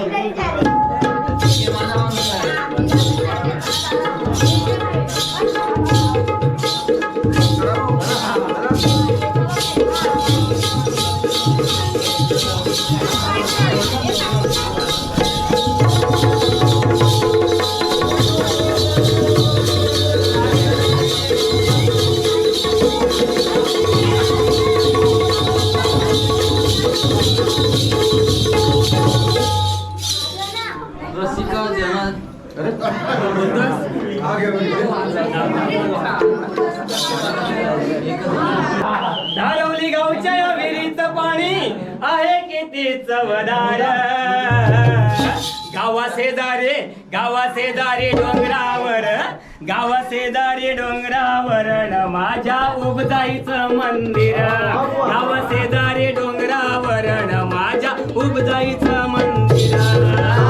Obrigada. की गावा शेजारे गावा शेजारी डोंगरावर. गावा शेजारी डोंगरावर माझ्या उबदाईचं मंदिर. गावा शेजारी डोंगरावर माझ्या उबदाईचं मंदिर.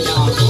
你好。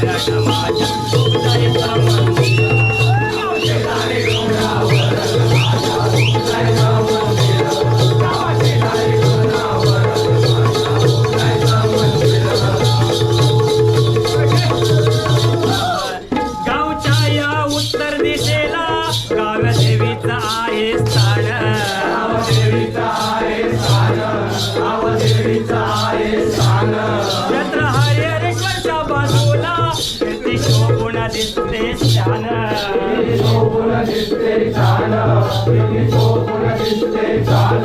paylaşamayacağım दिसते छान. शोभून दिसते छान शोभून दिसते छान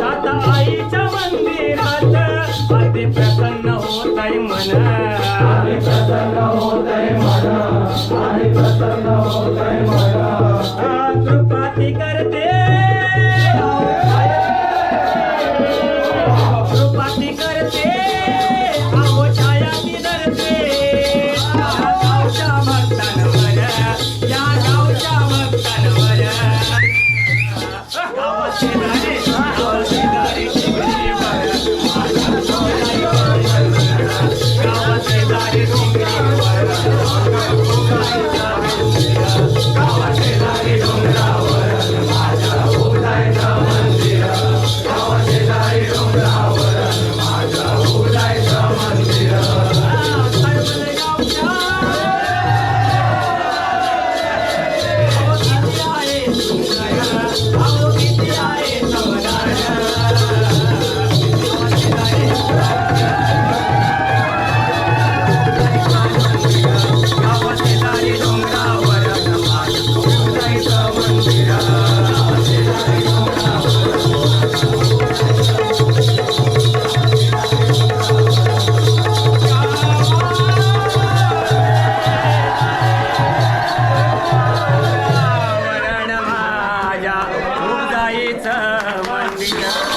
दाता आईच्या मंदिरात. अति प्रसन्न होतय मन. आणि प्रसन्न होतय मन आणि प्रसन्न होतय मन कृपा ती करते. कृपा ती करते. 啊哈哈哈